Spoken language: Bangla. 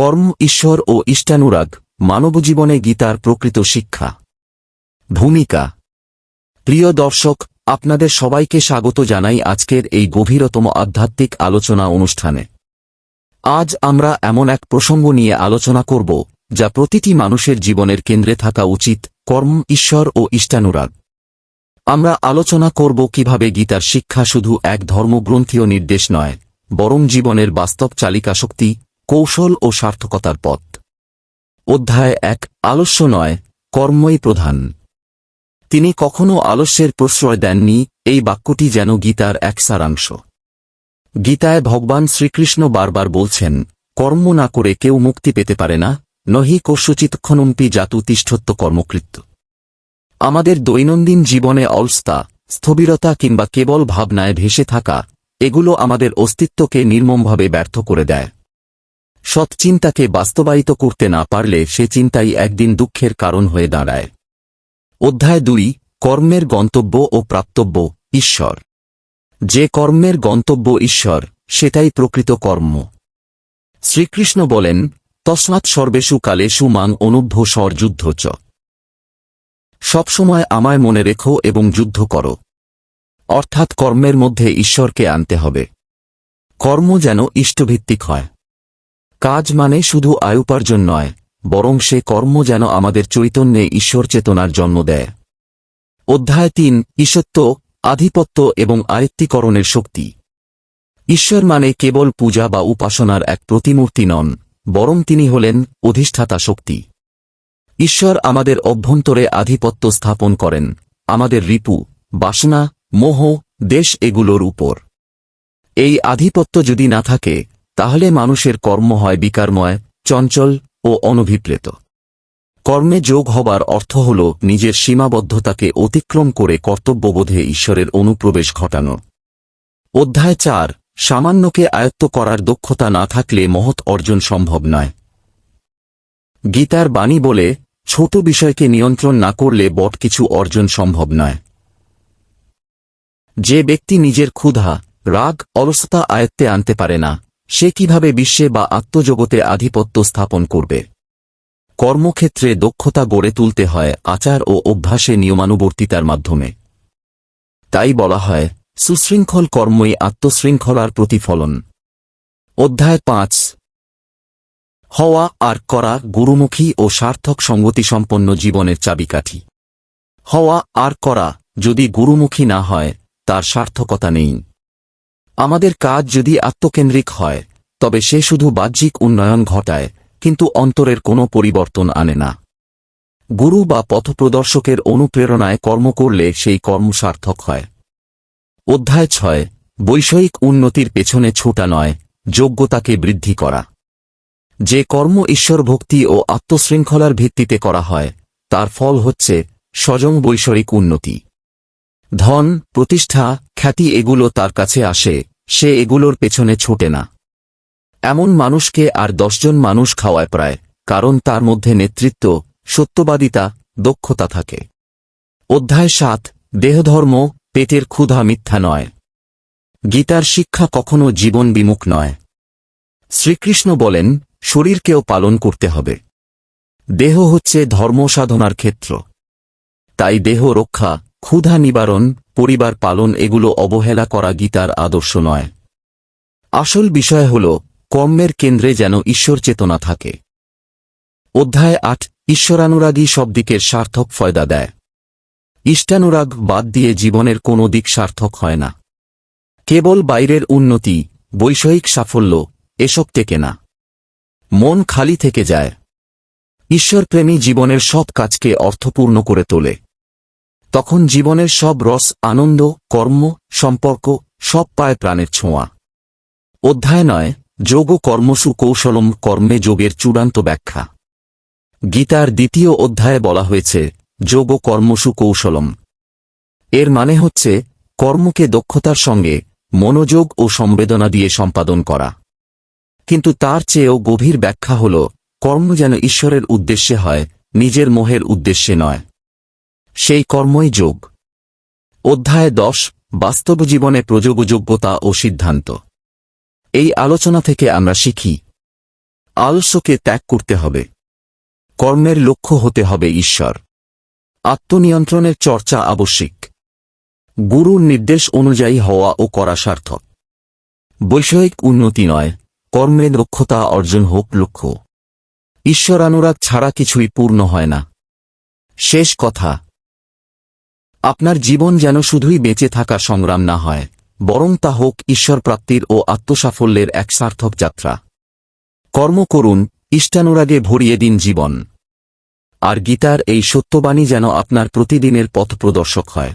কর্ম, ঈশ্বর ও ইষ্টানুরাগ, মানবজীবনে গীতার প্রকৃত শিক্ষা। ভূমিকা। প্রিয় দর্শক, আপনাদের সবাইকে স্বাগত জানাই আজকের এই গভীরতম আধ্যাত্মিক আলোচনা অনুষ্ঠানে। আজ আমরা এমন এক প্রসঙ্গ নিয়ে আলোচনা করব, যা প্রতিটি মানুষের জীবনের কেন্দ্রে থাকা উচিত, কর্ম, ঈশ্বর ও ইষ্টানুরাগ। আমরা আলোচনা করব কীভাবে গীতার শিক্ষা শুধু এক ধর্মগ্রন্থীয় নির্দেশ নয়, বরং জীবনের বাস্তব চালিকা শক্তি কৌশল ও সার্থকতার পথ। অধ্যায় এক, আলস্য নয়, কর্মই প্রধান। তিনি কখনো আলস্যের প্রশ্রয় দেননি, এই বাক্যটি যেন গীতার এক সারাংশ। গীতায় ভগবান শ্রীকৃষ্ণ বারবার বলছেন, কর্ম না করে কেউ মুক্তি পেতে পারে না, নহি কস্যচিৎক্ষণম্পি জাতু তিষ্ঠত্ব কর্মকৃত্য। আমাদের দৈনন্দিন জীবনে অলস্তা, স্থবিরতা কিংবা কেবল ভাবনায় ভেসে থাকা, এগুলো আমাদের অস্তিত্বকে নির্মমভাবে ব্যর্থ করে দেয়। সৎচিন্তাকে বাস্তবায়িত করতে না পারলে সে চিন্তাই একদিন দুঃখের কারণ হয়ে দাঁড়ায়। অধ্যায় দুই, কর্মের গন্তব্য ও প্রাপ্তব্য, ঈশ্বর। যে কর্মের গন্তব্য ঈশ্বর, সেটাই প্রকৃত কর্ম। শ্রীকৃষ্ণ বলেন, তস্মাৎ সর্বেষু কালেষু মাং অনুভ্য স্বর যুদ্ধ চ। সবসময় আমায় মনে রেখো এবং যুদ্ধ করো। অর্থাৎ কর্মের মধ্যে ঈশ্বরকে আনতে হবে। কর্ম যেন ইষ্টভিত্তিক হয়। কাজ মানে শুধু আয়ুপার্জন নয়, বরং সে কর্ম যেন আমাদের চৈতন্যে ঈশ্বর চেতনার জন্ম দেয়। অধ্যায় তিন ঈশ্বত্ব আধিপত্য এবং আয়ত্তিকরণের শক্তি। ঈশ্বর মানে কেবল পূজা বা উপাসনার এক প্রতিমূর্তি নন, বরং তিনি হলেন অধিষ্ঠাতা শক্তি। ঈশ্বর আমাদের অভ্যন্তরে আধিপত্য স্থাপন করেন, আমাদের রিপু, বাসনা, মোহ, দেশ এগুলোর উপর। এই আধিপত্য যদি না থাকে তাহলে মানুষের কর্ম হয় বিকারময়, চঞ্চল ও অনভিপ্রেত। কর্মে যোগ হবার অর্থ হল নিজের সীমাবদ্ধতাকে অতিক্রম করে কর্তব্যবোধে ঈশ্বরের অনুপ্রবেশ ঘটানো। অধ্যায় চার, সামান্যকে আয়ত্ত করার দক্ষতা না থাকলে মহৎ অর্জন সম্ভব নয়। গীতার বাণী বলে, ছোট বিষয়কে নিয়ন্ত্রণ না করলে বট কিছু অর্জন সম্ভব নয়। যে ব্যক্তি নিজের ক্ষুধা, রাগ, অলসতা আয়ত্তে আনতে পারে না সে কীভাবে বিশ্বে বা আত্মজগতে আধিপত্য স্থাপন করবে? কর্মক্ষেত্রে দক্ষতা গড়ে তুলতে হয় আচার ও অভ্যাসে নিয়মানুবর্তিতার মাধ্যমে। তাই বলা হয়, সুশৃঙ্খল কর্মই আত্মশৃঙ্খলার প্রতিফলন। অধ্যায় পাঁচ। হওয়া আর করা গুরুমুখী ও সার্থক সঙ্গতিসম্পন্ন জীবনের চাবিকাঠি। হওয়া আর করা যদি গুরুমুখী না হয়, তার সার্থকতা নেই। আমাদের কাজ যদি আত্মকেন্দ্রিক হয়, তবে সে শুধু বাহ্যিক উন্নয়ন ঘটায়, কিন্তু অন্তরের কোনো পরিবর্তন আনে না। গুরু বা পথপ্রদর্শকের অনুপ্রেরণায় কর্ম করলে সেই কর্ম সার্থক হয়। অধ্যায় ছয়, বৈষয়িক উন্নতির পেছনে ছোটা নয়, যোগ্যতাকে বৃদ্ধি করা। যে কর্ম ঈশ্বর ভক্তি ও আত্মশৃঙ্খলার ভিত্তিতে করা হয়, তার ফল হচ্ছে স্বজং বৈষয়িক উন্নতি। ধন, প্রতিষ্ঠা, খ্যাতি এগুলো তার কাছে আসে সে এগুলোর পেছনে ছোটে না। এমন মানুষকে আর দশজন মানুষ খাওয়ায় প্রায়, কারণ তার মধ্যে নেতৃত্ব, সত্যবাদিতা, দক্ষতা থাকে। অধ্যায় সাত, দেহধর্ম, পেটের ক্ষুধা মিথ্যা নয়। গীতার শিক্ষা কখনো জীবন বিমুখ নয়। শ্রীকৃষ্ণ বলেন, শরীরকেও পালন করতে হবে। দেহ হচ্ছে ধর্ম সাধনার ক্ষেত্র। তাই দেহ রক্ষা ক্ষুধা নিবারণ, পরিবার পালন এগুলো অবহেলা করা গীতার আদর্শ নয়। আসল বিষয় হল, কর্মের কেন্দ্রে যেন ঈশ্বর চেতনা থাকে। অধ্যায় আট, ঈশ্বরানুরাগী সব দিকের সার্থক ফয়দা দেয়। ইষ্টানুরাগ বাদ দিয়ে জীবনের কোনো দিক সার্থক হয় না। কেবল বাইরের উন্নতি, বৈষয়িক সাফল্য, এসব টেকে না। মন খালি থেকে যায়। ঈশ্বরপ্রেমী জীবনের সব কাজকে অর্থপূর্ণ করে তোলে। তখন জীবনের সব রস, আনন্দ, কর্ম, সম্পর্ক, সব পায় প্রাণের ছোঁয়া। অধ্যায় নয়, যোগ কর্মসু কৌশলম কর্মে যোগের চূড়ান্ত ব্যাখ্যা। গীতার দ্বিতীয় অধ্যায়ে বলা হয়েছে, যোগ কর্মসু কৌশলম এর মানে হচ্ছে, কর্মকে দক্ষতার সঙ্গে মনোযোগ ও সংবেদনা দিয়ে সম্পাদন করা। কিন্তু তার চেয়েও গভীর ব্যাখ্যা হল, কর্ম যেন ঈশ্বরের উদ্দেশ্যে হয়, নিজের মোহের উদ্দেশ্যে নয়। সেই কর্মই যোগ। অধ্যায় দশ, বাস্তব জীবনে প্রযোগযোগ্যতা ও সিদ্ধান্ত। এই আলোচনা থেকে আমরা শিখি, আলস্যকে ত্যাগ করতে হবে। কর্মের লক্ষ্য হতে হবে ঈশ্বর। আত্মনিয়ন্ত্রণের চর্চা আবশ্যিক। গুরুর নির্দেশ অনুযায়ী হওয়া ও করা সার্থক। বৈষয়িক উন্নতি নয় কর্মের দক্ষতা অর্জন হোক লক্ষ্য। ঈশ্বরানুরাগ ছাড়া কিছুই পূর্ণ হয় না। শেষ কথা আপনার জীবন যেন শুধুই বেঁচে থাকা সংগ্রাম না হয়, বরং তা হোক ঈশ্বর প্রাপ্তির ও আত্মসাফল্যের এক সার্থক যাত্রা। কর্ম করুন, ইষ্টানুরাগে ভরিয়ে দিন জীবন। আর গীতার এই সত্যবাণী যেন আপনার প্রতিদিনের পথ প্রদর্শক হয়।